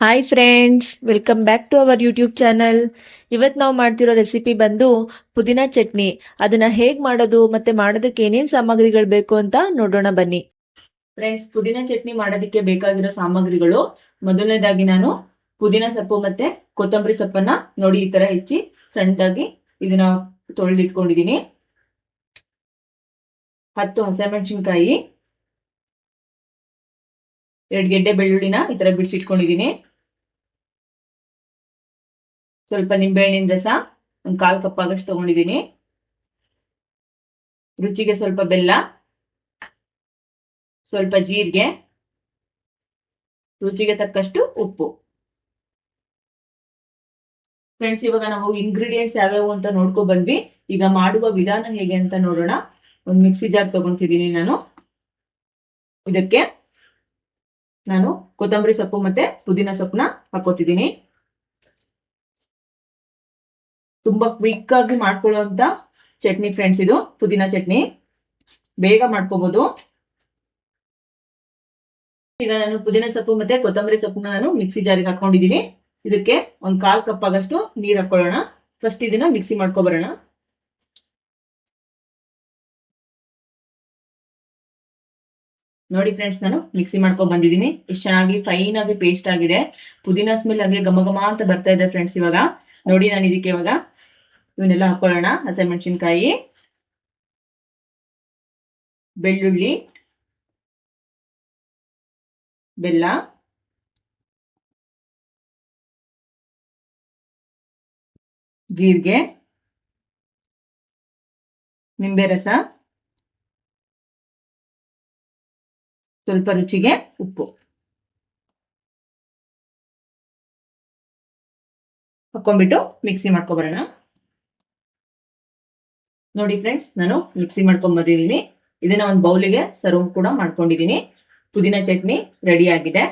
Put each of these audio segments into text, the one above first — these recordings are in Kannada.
Hi friends welcome back to our YouTube channel ಇವತ್ತು ನಾವು ಮಾಡ್ತಿರೋ ರೆಸಿಪಿ ಬಂದು ಪುದೀನ ಚಟ್ನಿ. ಅದನ್ನ ಹೇಗ್ ಮಾಡೋದು ಮತ್ತೆ ಮಾಡೋದಕ್ಕೆ ಏನೇನ್ ಸಾಮಗ್ರಿಗಳು ಬೇಕು ಅಂತ ನೋಡೋಣ ಬನ್ನಿ. ಫ್ರೆಂಡ್ಸ್ ಪುದೀನ ಚಟ್ನಿ ಮಾಡೋದಕ್ಕೆ ಬೇಕಾಗಿರೋ ಸಾಮಗ್ರಿಗಳು ಮೊದಲನೇದಾಗಿ ನಾನು ಪುದೀನ ಸೊಪ್ಪು ಮತ್ತೆ ಕೊತ್ತಂಬರಿ ಸೊಪ್ಪನ್ನ ನೋಡಿ ಈ ತರ ಹೆಚ್ಚಿ ಸಣ್ಣದಾಗಿ ಇದನ್ನ ತೊಳೆದಿಟ್ಕೊಂಡಿದೀನಿ ಹತ್ತು ಹಸಿಮೆಣಸಿನ್ಕಾಯಿ, ಎರಡು ಗೆಡ್ಡೆ ಬೆಳ್ಳುಳ್ಳಿನ ಈ ತರ ಬಿಡಿಸಿಟ್ಕೊಂಡಿದೀನಿ ಸ್ವಲ್ಪ ನಿಂಬೆಹಣ್ಣಿನ ರಸ, ಒಂದು ಕಾಲು ಕಪ್ ಆಗಷ್ಟು ತಗೊಂಡಿದೀನಿ. ರುಚಿಗೆ ಸ್ವಲ್ಪ ಬೆಲ್ಲ, ಸ್ವಲ್ಪ ಜೀರಿಗೆ, ರುಚಿಗೆ ತಕ್ಕಷ್ಟು ಉಪ್ಪು. ಫ್ರೆಂಡ್ಸ್ ಇವಾಗ ನಾವು ಇಂಗ್ರೀಡಿಯೆಂಟ್ಸ್ ಯಾವ್ಯಾವು ಅಂತ ನೋಡ್ಕೊ ಬಂದ್ವಿ. ಈಗ ಮಾಡುವ ವಿಧಾನ ಹೇಗೆ ಅಂತ ನೋಡೋಣ. ಒಂದು ಮಿಕ್ಸಿ ಜಾರ್ ತಗೊಂತಿದ್ದೀನಿ ನಾನು. ಇದಕ್ಕೆ ನಾನು ಕೊತ್ತಂಬರಿ ಸೊಪ್ಪು ಮತ್ತೆ ಪುದೀನ ಸೊಪ್ಪನ್ನ ಹಾಕೋತಿದ್ದೀನಿ ತುಂಬಾ ಕ್ವಿಕ್ ಆಗಿ ಮಾಡ್ಕೊಳ್ಳುವಂತ ಚಟ್ನಿ ಫ್ರೆಂಡ್ಸ್ ಇದು. ಪುದೀನ ಚಟ್ನಿ. ಬೇಗ ಮಾಡ್ಕೋಬಹುದು ಈಗ ನಾನು ಪುದೀನ ಸೊಪ್ಪು ಮತ್ತೆ ಕೊತ್ತಂಬರಿ ಸೊಪ್ಪನ್ನ ನಾನು ಮಿಕ್ಸಿ ಜಾರಿಗೆ ಹಾಕೊಂಡಿದೀನಿ ಇದಕ್ಕೆ ಒಂದ್ ಕಾಲ್ ಕಪ್ ಆಗಷ್ಟು ನೀರ್ ಹಾಕೊಳ್ಳೋಣ. ಫಸ್ಟ್ ಇದನ್ನ ಮಿಕ್ಸಿ ಮಾಡ್ಕೊಬರೋಣ. ನೋಡಿ ಫ್ರೆಂಡ್ಸ್ ನಾನು ಮಿಕ್ಸಿ ಮಾಡ್ಕೊಂಡ್ ಬಂದಿದ್ದೀನಿ. ಎಷ್ಟು ಚೆನ್ನಾಗಿ ಫೈನ್ ಆಗಿ ಪೇಸ್ಟ್ ಆಗಿದೆ. ಪುದೀನ ಸ್ಮೆಲ್ ಹಂಗೆ ಘಮ ಘಮ ಅಂತ ಬರ್ತಾ ಇದೆ ಫ್ರೆಂಡ್ಸ್ ಇವಾಗ. ನೋಡಿ ನಾನು ಇದಕ್ಕೆ ಇವಾಗ. ಇವನ್ನೆಲ್ಲ ಹಾಕೊಳ್ಳೋಣ. ಹಸಿಮೆಣಸಿನ್ಕಾಯಿ ಬೆಳ್ಳುಳ್ಳಿ. ಬೆಲ್ಲ. ಜೀರಿಗೆ. ನಿಂಬೆ ರಸ. ಸ್ವಲ್ಪ ರುಚಿಗೆ ಉಪ್ಪು. ಹಾಕೊಂಡ್ಬಿಟ್ಟು ಮಿಕ್ಸಿ ಮಾಡ್ಕೊಬರೋಣ. ನೋಡಿ ಫ್ರೆಂಡ್ಸ್ ನಾನು ಮಿಕ್ಸಿ ಮಾಡ್ಕೊಂಡ್ ಬಂದಿದ್ದೀನಿ. ಇದನ್ನ ಒಂದು ಬೌಲಿಗೆ ಸರ್ವ್ ಕೂಡ ಮಾಡ್ಕೊಂಡಿದ್ದೀನಿ. ಪುದೀನ ಚಟ್ನಿ ರೆಡಿ ಆಗಿದೆ.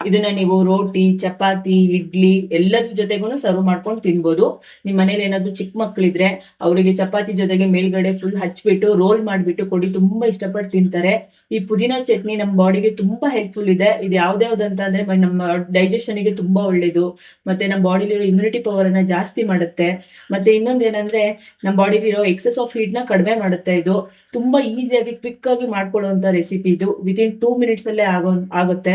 ಇದನ್ನ ನೀವು ರೋಟಿ, ಚಪಾತಿ, ಇಡ್ಲಿ ಎಲ್ಲದ್ರ ಜೊತೆಗೂ ಸರ್ವ್ ಮಾಡ್ಕೊಂಡು ತಿನ್ಬೋದು. ನಿಮ್ ಮನೇಲಿ ಏನಾದ್ರು ಚಿಕ್ಕ ಮಕ್ಳಿದ್ರೆ ಅವರಿಗೆ ಚಪಾತಿ ಜೊತೆಗೆ ಮೇಲ್ಗಡೆ ಫುಲ್ ಹಚ್ಬಿಟ್ಟು ರೋಲ್ ಮಾಡ್ಬಿಟ್ಟು ಕೊಡಿ. ತುಂಬಾ ಇಷ್ಟಪಟ್ಟು ತಿಂತಾರೆ. ಈ ಪುದೀನ ಚಟ್ನಿ ನಮ್ಮ ಬಾಡಿಗೆ ತುಂಬಾ ಹೆಲ್ಪ್ಫುಲ್ ಇದೆ. ಇದು ಯಾವ್ದ್ಯಾವ್ದಂತ ಅಂದ್ರೆ ನಮ್ಮ ಡೈಜೆಷನ್ಗೆ ತುಂಬಾ ಒಳ್ಳೇದು. ಮತ್ತೆ ನಮ್ಮ ಬಾಡಿಲಿರೋ ಇಮ್ಯುನಿಟಿ ಪವರ್ ಅನ್ನ ಜಾಸ್ತಿ ಮಾಡುತ್ತೆ. ಮತ್ತೆ ಇನ್ನೊಂದ್ ಏನಂದ್ರೆ ನಮ್ಮ ಬಾಡಿಲಿರೋ ಎಕ್ಸಸ್ ಆಫ್ ಹೀಟ್ನ ಕಡಿಮೆ ಮಾಡುತ್ತೆ ಇದು. ತುಂಬಾ ಈಸಿಯಾಗಿ ಕ್ವಿಕ್ ಆಗಿ ಮಾಡ್ಕೊಳ್ಳುವಂತ ರೆಸಿಪಿ ಇದು. ವಿತಿನ್ ಟೂ ಮಿನಿಟ್ಸ್ ಅಲ್ಲೇ ಆಗೋ, ಆಗುತ್ತೆ.